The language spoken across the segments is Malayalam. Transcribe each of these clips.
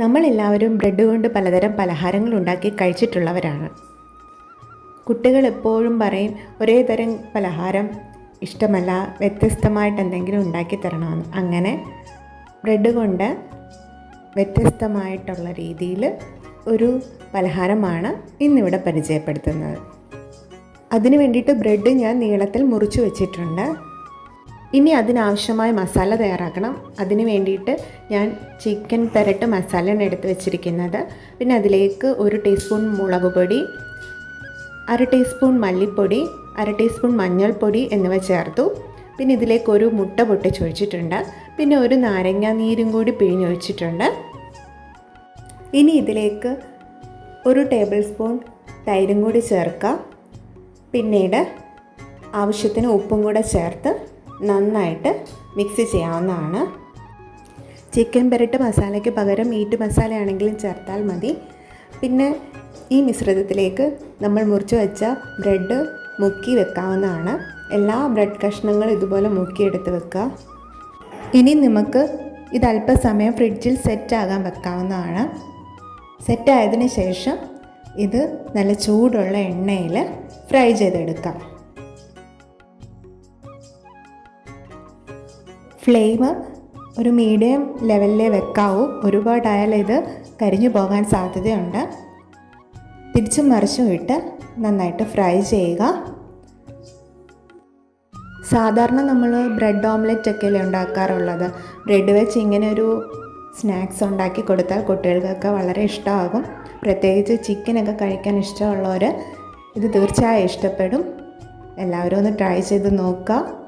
നമ്മളെല്ലാവരും ബ്രെഡ് കൊണ്ട് പലതരം പലഹാരങ്ങൾ ഉണ്ടാക്കി കഴിച്ചിട്ടുള്ളവരാണ്. കുട്ടികൾ എപ്പോഴും പറയും ഒരേ തരം പലഹാരം ഇഷ്ടമല്ല വ്യത്യസ്തമായിട്ട് എന്തെങ്കിലും ഉണ്ടാക്കി തരണമെന്ന്. അങ്ങനെ ബ്രെഡ് കൊണ്ട് വ്യത്യസ്തമായിട്ടുള്ള രീതിയിൽ ഒരു പലഹാരമാണ് ഇന്നിവിടെ പരിചയപ്പെടുത്തുന്നത്. അതിനു വേണ്ടിയിട്ട് ബ്രെഡ് ഞാൻ നീളത്തിൽ മുറിച്ച് വെച്ചിട്ടുണ്ട്. ഇനി അതിനാവശ്യമായ മസാല തയ്യാറാക്കണം. അതിന് വേണ്ടിയിട്ട് ഞാൻ ചിക്കൻ പെരട്ട് മസാലയാണ് എടുത്ത് വെച്ചിരിക്കുന്നത്. പിന്നെ അതിലേക്ക് ഒരു ടീസ്പൂൺ മുളക് പൊടി അര ടീസ്പൂൺ മല്ലിപ്പൊടി അര ടീസ്പൂൺ മഞ്ഞൾപ്പൊടി എന്നിവ ചേർത്തു. പിന്നെ ഇതിലേക്ക് ഒരു മുട്ട പൊട്ടിച്ചൊഴിച്ചിട്ടുണ്ട്. പിന്നെ ഒരു നാരങ്ങ നീരും കൂടി പിഴിഞ്ഞൊഴിച്ചിട്ടുണ്ട്. ഇനി ഇതിലേക്ക് ഒരു ടേബിൾ സ്പൂൺ തൈരും കൂടി ചേർക്കാം. പിന്നീട് ആവശ്യത്തിന് ഉപ്പും കൂടെ ചേർത്ത് നന്നായിട്ട് മിക്സ് ചെയ്യാവുന്നതാണ്. ചിക്കൻ പെരട്ട് മസാലയ്ക്ക് പകരം മീറ്റ് മസാലയാണെങ്കിലും ചേർത്താൽ മതി. പിന്നെ ഈ മിശ്രിതത്തിലേക്ക് നമ്മൾ മുറിച്ച് വെച്ച ബ്രെഡ് മുക്കി വെക്കാവുന്നതാണ്. എല്ലാ ബ്രെഡ് കഷ്ണങ്ങളും ഇതുപോലെ മുക്കിയെടുത്ത് വെക്കുക. ഇനി നമുക്ക് ഇത് അല്പസമയം ഫ്രിഡ്ജിൽ സെറ്റാകാൻ വെക്കാവുന്നതാണ്. സെറ്റായതിന് ശേഷം ഇത് നല്ല ചൂടുള്ള എണ്ണയിൽ ഫ്രൈ ചെയ്തെടുക്കാം. ഫ്ലെയിം ഒരു മീഡിയം ലെവലിലേ വെക്കാവൂ. ഒരുപാടായാൽ ഇത് കരിഞ്ഞു പോകാൻ സാധ്യതയുണ്ട്. തിരിച്ചും മറിച്ചും ഇട്ട് നന്നായിട്ട് ഫ്രൈ ചെയ്യുക. സാധാരണ നമ്മൾ ബ്രെഡ് ഓംലെറ്റ് ഒക്കെയല്ലേ ഉണ്ടാക്കാറുള്ളത്. ബ്രെഡ് വെച്ച് ഇങ്ങനെ ഒരു സ്നാക്സ് ഉണ്ടാക്കി കൊടുത്താൽ കുട്ടികൾക്കൊക്കെ വളരെ ഇഷ്ടമാകും. പ്രത്യേകിച്ച് ചിക്കനൊക്കെ കഴിക്കാൻ ഇഷ്ടമുള്ളവർ ഇത് തീർച്ചയായും ഇഷ്ടപ്പെടും. എല്ലാവരും ഒന്ന് ട്രൈ ചെയ്ത് നോക്കുക.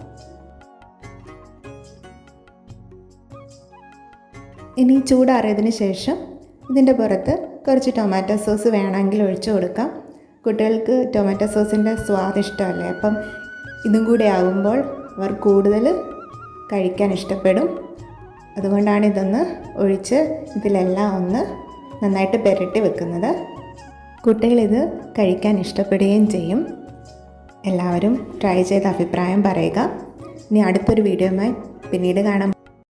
ഇനി ചൂടാറിയതിന് ശേഷം ഇതിന്റെ പുറത്ത് കുറച്ച് ടൊമാറ്റോ സോസ് വേണമെങ്കിൽ ഒഴിച്ചു കൊടുക്കാം. കുട്ടികൾക്ക് ടൊമാറ്റോ സോസിന്റെ സ്വാദ് ഇഷ്ടമല്ലേ? അപ്പം ഇതും കൂടി ആകുമ്പോൾ അവർ കൂടുതൽ കഴിക്കാൻ ഇഷ്ടപ്പെടും. അതുകൊണ്ടാണ് ഇതൊന്ന് ഒഴിച്ച് ഇതിലെല്ലാം ഒന്ന് നന്നായിട്ട് പെരട്ടി വെക്കുന്നത്. കുട്ടികളിത് കഴിക്കാൻ ഇഷ്ടപ്പെടുകയും ചെയ്യും. എല്ലാവരും ട്രൈ ചെയ്ത് അഭിപ്രായം പറയുക. ഇനി അടുത്തൊരു വീഡിയോയുമായി പിന്നീട് കാണാം.